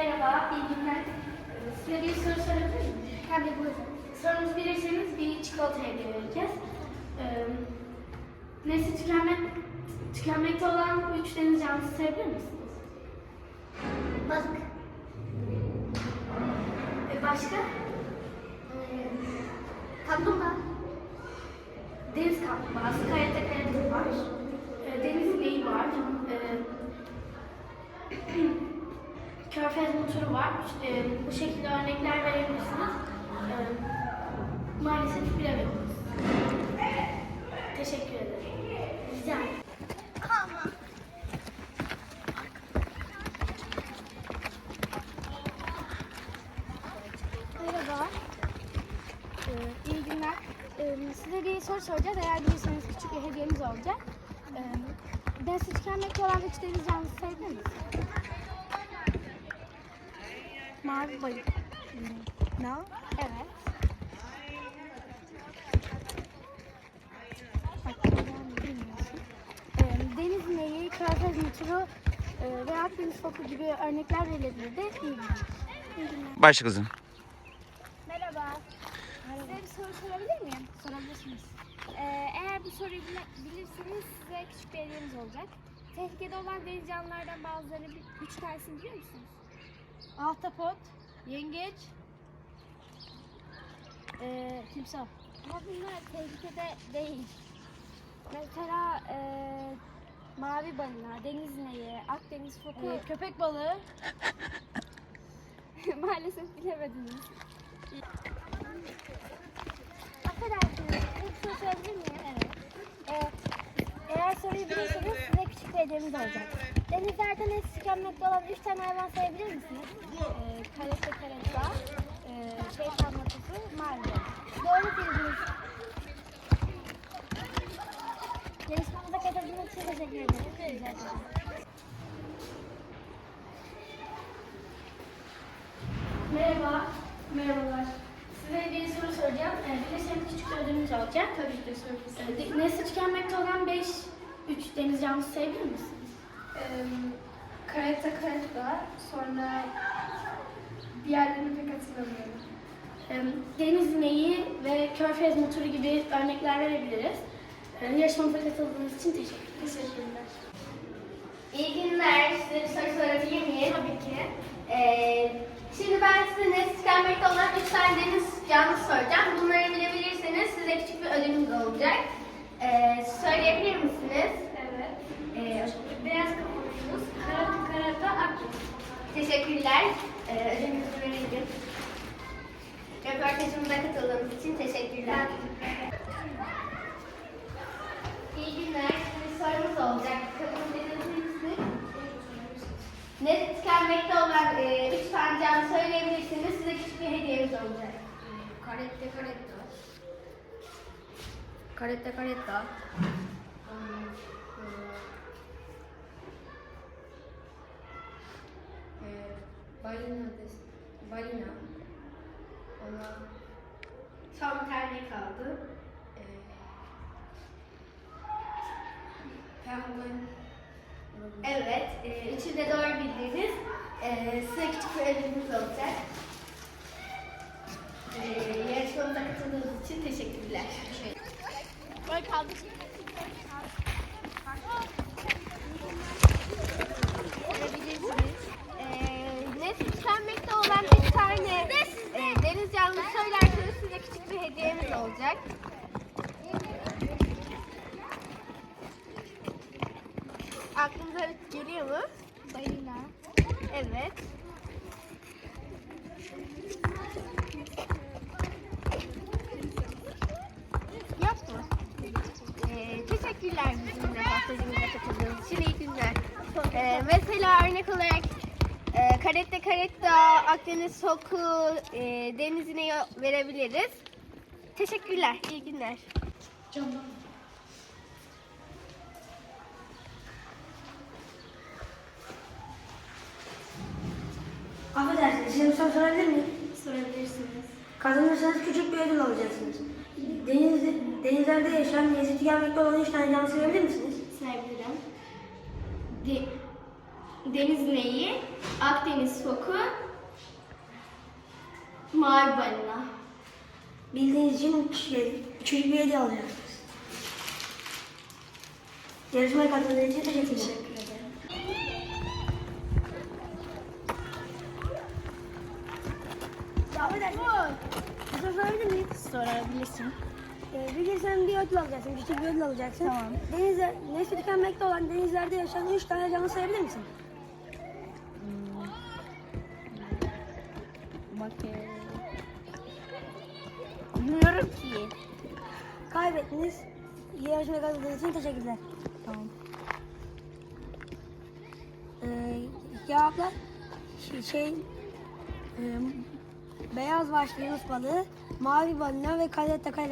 Merhaba, iyi günler. Ee, Size bir soru sorabilir miyim? Tabii buyurun. Sorumuzu bilirseniz bir çikolata hediye vereceğiz. Ee, nesli tükenmek, tükenmekte olan üç deniz canlısı sayabilir misiniz? Balık. Ee, başka? kaplumbağa. Deniz kaplumbağası, karate karate var. Deniz ineği var. Körfez motoru var. Ee, bu şekilde örnekler verebilirsiniz. Ee, maalesef bilemediniz. Teşekkür ederim. Rica ederim. Merhaba. Ee, iyi günler. Ee, size bir soru soracağız. Eğer bilirseniz küçük bir hediyemiz olacak. Ee, Densiz tükenmekte olan üç deniz canlısı misiniz? Mavi balık. Ne? Evet. Ee, deniz neyi, körfez muturu e, ve Akdeniz foku gibi örnekler verilebilir de iyi günler. İyi günler. Başla kızım. Merhaba. Size bir soru sorabilir miyim? Sorabilirsiniz. Ee, eğer bu soruyu bile- bilirseniz size küçük bir hediyemiz olacak. Tehlikede olan deniz canlılardan bazıları bir, üç tanesini biliyor musunuz? Ahtapot, yengeç, ee, timsah. Ama bunlar tehlikede değil. Mesela e, mavi balina, deniz ineği, Akdeniz foku Ee, köpek balığı, maalesef bilemediniz. Affedersiniz, bir soru sorabilir miyim? Evet. Ee, eğer soruyu bilirseniz size küçük hediyemiz olacak. Denizlerde nesli tükenmekte olan üç tane hayvan sayabilir misiniz? Ee, karette karetta, e, şeytan matosu, mavi balık. Doğru bildiniz. Yarışmamıza katıldığınız için teşekkür ederim. Rica ederim. Merhaba. Merhabalar. Size bir soru soracağım. Ee, bilirseniz küçük ödülümüz olacak. Tabii ki de sorabilirsiniz. Nesli tükenmekte olan 5 3 deniz canlısı sayabilir misiniz? Karetta karetta sonra diğerlerini pek hatırlamıyorum. Deniz ineği ve körfez motoru gibi örnekler verebiliriz. Yarışmamıza katıldığınız için teşekkür ederim. Teşekkürler. İyi günler. Size bir soru sorabilir miyim? Tabii ki. Ee, şimdi ben size nesli tükenmekte olan üç tane deniz canlısı soracağım. Bunları bilebilirseniz size küçük bir ödülümüz olacak. Ee, söyleyebilir misiniz? Evet. Ee, Beyaz kapalıyız. Karata karata akdeniz. Teşekkürler. Ee, ödülümüzü verelim. Röportajımıza katıldığınız için teşekkürler. İyi günler. Bir sorumuz olacak. Kabul edebilir misiniz? Net tükenmekte olan e, üç canlı söyleyebilirsiniz. Size küçük bir hediyemiz olacak. Karetta karetta. Karetta karetta. Balina des, balina. Ona bir tane kaldı. e, penguen. Evet. E, üçü de doğru bildiniz. E, size küçük bir ödülümüz olacak. E, yarışmamıza katıldığınız için teşekkürler. Böyle kaldı. Ee, nesli tükenmekte olan bir tane canlısı söylerseniz size küçük bir hediyemiz olacak. Aklınıza geliyor mu? Balina. Evet. Yok mu? Ee, teşekkürler bizimle katıldığınız için. İyi günler. Ee, mesela örnek olarak e, karette karetta, Akdeniz soku, e, deniz ineği verebiliriz. Teşekkürler. İyi günler. Affedersiniz, size bir soru sorabilir miyim? Sorabilirsiniz. Kazanırsanız küçük bir ödül alacaksınız. Deniz, denizlerde yaşayan, nesli tükenmekte olan üç tane canlı sayabilir misiniz? Sayabilirim. De, deniz neyi, Akdeniz foku, mavi balina. Bildiğiniz için küçük, küçük bir hediye alacaksınız. Yarışmaya katıldığınız için teşekkürler. Davet ederim. Sorabilir miyim? Sorabilirsin. Ee, bir gün sen bir ödül alacaksın, küçük bir ödül alacaksın. Tamam. Denizde, nesli tükenmekte olan denizlerde yaşayan üç tane canlı sayabilir misin? Bakayım. Bilmiyorum ki. Kaybettiniz. Yarışmaya katıldığınız için teşekkürler. Tamam. Ee, cevaplar şey, şey e, beyaz başlı yunus balığı, mavi balina ve karetta karetta.